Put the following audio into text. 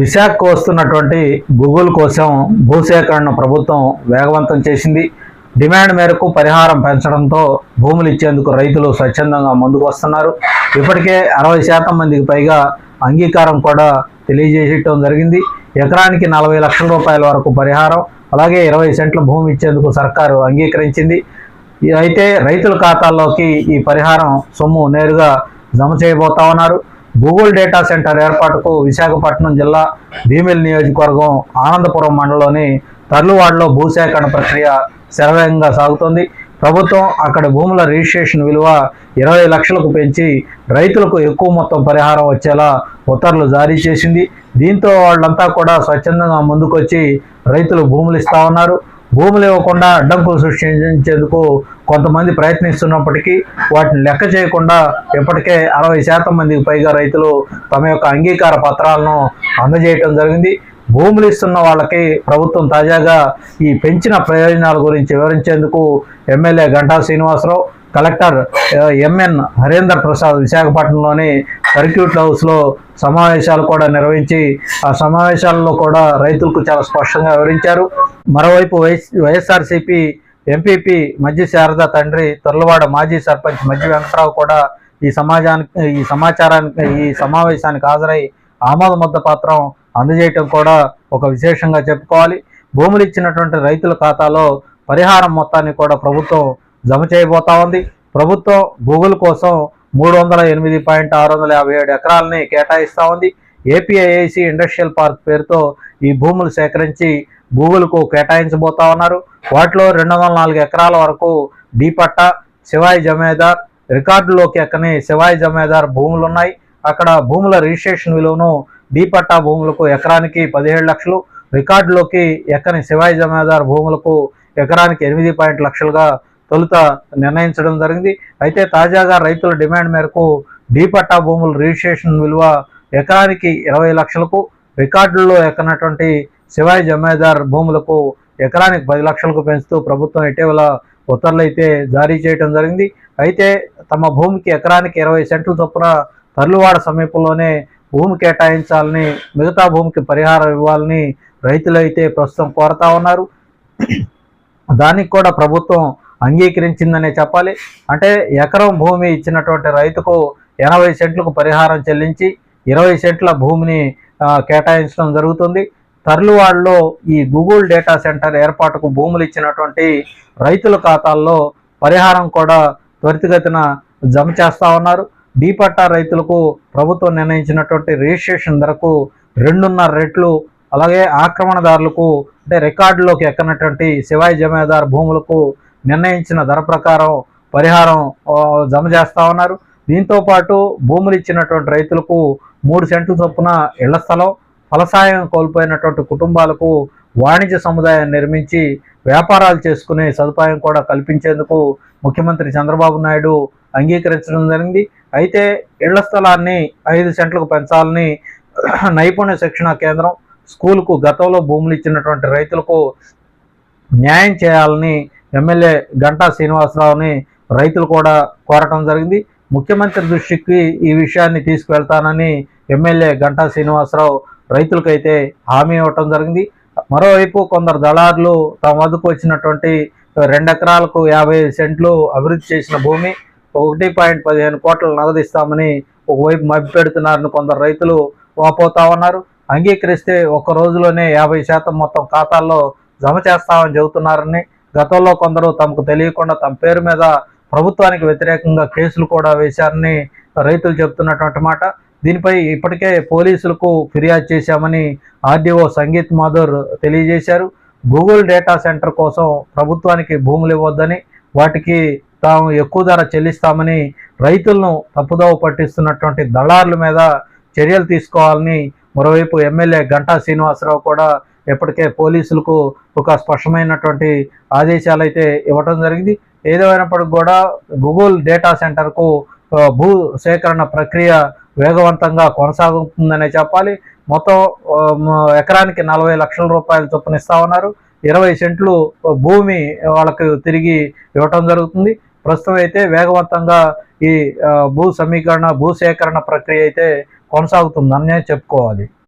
విశాఖకు వస్తున్నటువంటి గూగుల్ కోసం భూసేకరణ ప్రభుత్వం వేగవంతం చేసింది. డిమాండ్ మేరకు పరిహారం పెంచడంతో భూములు ఇచ్చేందుకు రైతులు స్వచ్ఛందంగా ముందుకు వస్తున్నారు. ఇప్పటికే అరవై శాతం మందికి పైగా అంగీకారం కూడా తెలియజేయటం జరిగింది. ఎకరానికి నలభై లక్షల రూపాయల వరకు పరిహారం అలాగే ఇరవై సెంట్ల భూమి ఇచ్చేందుకు సర్కారు అంగీకరించింది. అయితే రైతుల ఖాతాల్లోకి ఈ పరిహారం సొమ్ము నేరుగా జమ చేయబోతా ఉన్నారు. గూగుల్ డేటా సెంటర్ ఏర్పాటుకు విశాఖపట్నం జిల్లా భీమిల్ నియోజకవర్గం ఆనందపురం మండలంలోని తర్లువాడలో భూసేకరణ ప్రక్రియ శరవేగంగా సాగుతోంది. ప్రభుత్వం అక్కడ భూముల రిజిస్ట్రేషన్ విలువ ఇరవై లక్షలకు పెంచి రైతులకు ఎక్కువ మొత్తం పరిహారం వచ్చేలా ఉత్తర్వులు జారీ చేసింది. దీంతో వాళ్ళంతా కూడా స్వచ్ఛందంగా ముందుకొచ్చి రైతులు భూములు ఇస్తా ఉన్నారు. భూములు ఇవ్వకుండా అడ్డంకులు సృష్టించేందుకు కొంతమంది ప్రయత్నిస్తున్నప్పటికీ వాటిని లెక్క చేయకుండా ఇప్పటికే అరవై శాతం మందికి పైగా రైతులు తమ యొక్క అంగీకార పత్రాలను అందజేయటం జరిగింది. భూములు ఇస్తున్న వాళ్ళకి ప్రభుత్వం తాజాగా ఈ పెంచిన ప్రయోజనాల గురించి వివరించేందుకు MLA Ganta Srinivasa Rao collector M N Harendar Prasad విశాఖపట్నంలోని సర్క్యూట్ హౌస్లో సమావేశాలు కూడా నిర్వహించి ఆ సమావేశాల్లో కూడా రైతులకు చాలా స్పష్టంగా వివరించారు. మరోవైపు వైఎస్ వైఎస్ఆర్సీపీ ఎంపీపీ మధ్య శారద తండ్రి తొర్లవాడ మాజీ సర్పంచ్ మజ్జి వెంకటరావు కూడా ఈ సమాజానికి ఈ సమాచారానికి ఈ సమావేశానికి హాజరై ఆమోద ముద్ద పత్రం అందజేయటం కూడా ఒక విశేషంగా చెప్పుకోవాలి. భూములు ఇచ్చినటువంటి రైతుల ఖాతాలో పరిహారం మొత్తాన్ని కూడా ప్రభుత్వం జమ చేయబోతా ఉంది. ప్రభుత్వం గూగుల్ కోసం మూడు వందల ఎనిమిది పాయింట్ ఆరు వందల యాభై ఏడు ఎకరాలని కేటాయిస్తూ ఉంది. ఏపీఐఐసి ఇండస్ట్రియల్ పార్క్ పేరుతో ఈ భూములు సేకరించి భూములకు కేటాయించబోతా ఉన్నారు. వాటిలో రెండు వందల నాలుగు ఎకరాల వరకు డీ శివాయి జమేదార్ రికార్డులోకి ఎక్కని శివాయి జమేదార్ భూములు ఉన్నాయి. అక్కడ భూముల రిజిస్ట్రేషన్ విలువను డిపట్టా భూములకు ఎకరానికి పదిహేడు లక్షలు రికార్డులోకి ఎక్కని శివాయి జమేదార్ భూములకు ఎకరానికి ఎనిమిది పాయింట్ లక్షలుగా తొలుత నిర్ణయించడం జరిగింది. అయితే తాజాగా రైతుల డిమాండ్ మేరకు డీపట్టా భూముల రిజిస్ట్రేషన్ విలువ ఎకరానికి ఇరవై లక్షలకు రికార్డుల్లో ఎక్కనటువంటి శివాయి జమేదార్ భూములకు ఎకరానికి పది లక్షలకు పెంచుతూ ప్రభుత్వం ఇటీవల ఉత్తర్వులు అయితే జారీ చేయడం జరిగింది. అయితే తమ భూమికి ఎకరానికి ఇరవై సెంట్ల చొప్పున తర్లువాడ సమీపంలోనే భూమి కేటాయించాలని మిగతా భూమికి పరిహారం ఇవ్వాలని రైతులు అయితే ప్రస్తుతం కోరుతా ఉన్నారు. దానికి కూడా ప్రభుత్వం అంగీకరించిందనే చెప్పాలి. అంటే ఎకరం భూమి ఇచ్చినటువంటి రైతుకు ఎనభై సెంట్లకు పరిహారం చెల్లించి ఇరవై సెంట్ల భూమిని కేటాయించడం జరుగుతుంది. తర్లువాడలో ఈ గూగుల్ డేటా సెంటర్ ఏర్పాటుకు భూములు ఇచ్చినటువంటి రైతుల ఖాతాల్లో పరిహారం కూడా త్వరితగతిన జమ చేస్తా ఉన్నారు. డీపట్టా రైతులకు ప్రభుత్వం నిర్ణయించినటువంటి రిజిస్ట్రేషన్ ధరకు రెండున్నర రెట్లు అలాగే ఆక్రమణదారులకు అంటే రికార్డులోకి ఎక్కనటువంటి శివాయి జమేదార్ భూములకు నిర్ణయించిన ధర ప్రకారం పరిహారం జమ చేస్తా ఉన్నారు. దీంతో పాటు భూములు ఇచ్చినటువంటి రైతులకు మూడు సెంట్ల చొప్పున ఇళ్ళ స్థలం ఫలసాయం కోల్పోయినటువంటి కుటుంబాలకు వాణిజ్య సముదాయం నిర్మించి వ్యాపారాలు చేసుకునే సదుపాయం కూడా కల్పించేందుకు ముఖ్యమంత్రి చంద్రబాబు నాయుడు అంగీకరించడం జరిగింది. అయితే ఇళ్ళ స్థలాన్ని ఐదు సెంట్లకు పెంచాలని నైపుణ్య శిక్షణ కేంద్రం స్కూల్కు గతంలో భూములు ఇచ్చినటువంటి రైతులకు న్యాయం చేయాలని ఎమ్మెల్యే గంటా శ్రీనివాసరావుని రైతులు కూడా కోరటం జరిగింది. ముఖ్యమంత్రి దృష్టికి ఈ విషయాన్ని తీసుకువెళ్తానని ఎమ్మెల్యే గంటా శ్రీనివాసరావు రైతులకైతే హామీ ఇవ్వటం జరిగింది. మరోవైపు కొందరు దళారులు తమ వద్దకు వచ్చినటువంటి రెండు ఎకరాలకు యాభై సెంట్లు అభివృద్ధి చేసిన భూమి ఒకటి పాయింట్ పదిహేను కోట్లు నగదిస్తామని ఒకవైపు మభ్య పెడుతున్నారని కొందరు రైతులు వాపోతా ఉన్నారు. అంగీకరిస్తే ఒక్క రోజులోనే యాభై శాతం మొత్తం ఖాతాల్లో జమ చేస్తామని చెబుతున్నారని గతంలో కొందరు తమకు తెలియకుండా తమ పేరు మీద ప్రభుత్వానికి వ్యతిరేకంగా కేసులు కూడా వేశారని రైతులు చెబుతున్నటువంటి మాట. దీనిపై ఇప్పటికే పోలీసులకు ఫిర్యాదు చేశామని ఆర్డీఓ సంగీత్ మాధుర్ తెలియజేశారు. గూగుల్ డేటా సెంటర్ కోసం ప్రభుత్వానికి భూములు ఇవ్వద్దని వాటికి తాము ఎక్కువ ధర చెల్లిస్తామని రైతులను తప్పుదోవ పట్టిస్తున్నటువంటి దళారుల మీద చర్యలు తీసుకోవాలని మరోవైపు ఎమ్మెల్యే గంటా శ్రీనివాసరావు కూడా ఇప్పటికే పోలీసులకు ఒక స్పష్టమైనటువంటి ఆదేశాలు అయితే ఇవ్వటం జరిగింది. ఏదేమైనప్పటికి కూడా గూగుల్ డేటా సెంటర్కు భూ సేకరణ ప్రక్రియ వేగవంతంగా కొనసాగుతుందనే చెప్పాలి. మొత్తం ఎకరానికి నలభై లక్షల రూపాయలు చొప్పున ఇస్తా ఉన్నారు. ఇరవై సెంట్లు భూమి వాళ్ళకు తిరిగి ఇవ్వటం జరుగుతుంది. ప్రస్తుతం అయితే వేగవంతంగా ఈ భూ సమీకరణ భూ సేకరణ ప్రక్రియ అయితే కొనసాగుతుందనే చెప్పుకోవాలి.